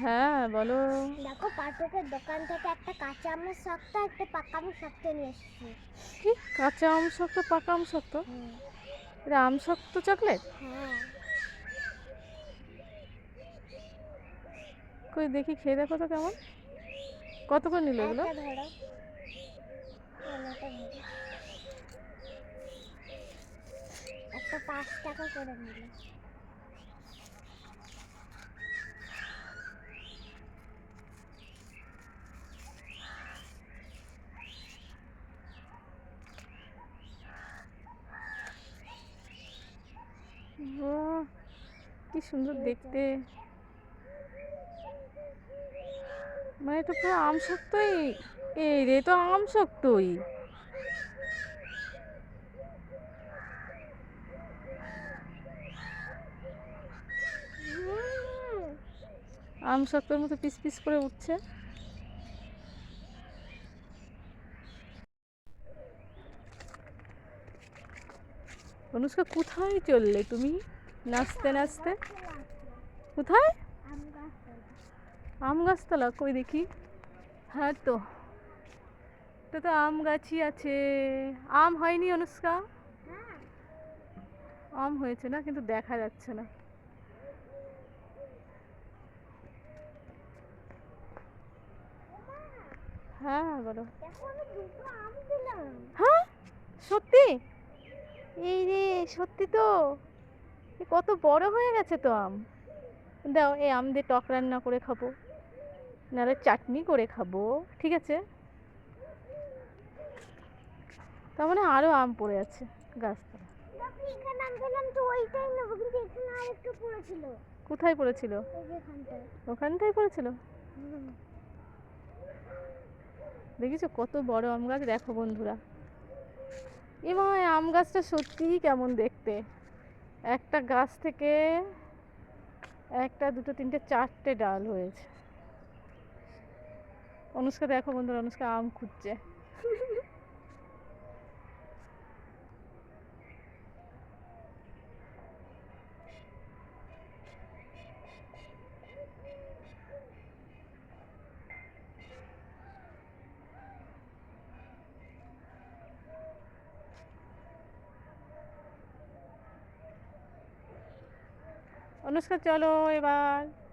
হ্যাঁ বলো। দেখো পাঠকের দোকান থেকে একটা কাঁচা আমের শক্ত একটা পাকা আমের শক্ত নিয়ে এসেছি। কি? কাঁচা আম শক্ত পাকা আম শক্ত? এটা আম শক্ত চকলেট? হ্যাঁ। কই দেখি খেয়ে দেখো তো কেমন। কত করে নিল এগুলো। একটা পাঁচ টাকা করে নিল। কি সুন্দর দেখতে। মানে এটা পুরো আম শক্তই এই রে তো আম শক্তই। আম শক্তর মতো পিস পিস করে উঠছে। অনুষ্কা কোথায় চললে তুমি? নাচতে নাচতে? কোথায়? আম গাছ আম গাছতলা, কই দেখি? হ্যাঁ তো। তো তো আম গাছই আছে। আম হয়নি, অনুষ্কা? আম হয়েছে না, কিন্তু দেখা যাচ্ছে না। হ্যাঁ বলো। হ্যাঁ? সত্যি? এই রে, সত্যি তো। কত বড় হয়ে গেছে তো আম। দাও এই আম দিয়ে টক রান্না করে খাব নাহলে চাটনি করে খাব ঠিক আছে? তার মানে আরও আম পড়ে আছে গাছতলা পড়েছিল। কোথায় পড়েছিল? এই যে ওখানটাই পড়েছিল। দেখিছো কত বড় আম গাছ? দেখো বন্ধুরা। এই আম গাছটা সত্যিই কেমন দেখতে। একটা গাছ থেকে একটা, দুটো, তিনটে, চারটে ডাল হয়েছে। অনুষ্কা দেখো বন্ধুরা, অনুষ্কা আম খুঁজছে। অনুষ্কা চলো এবার।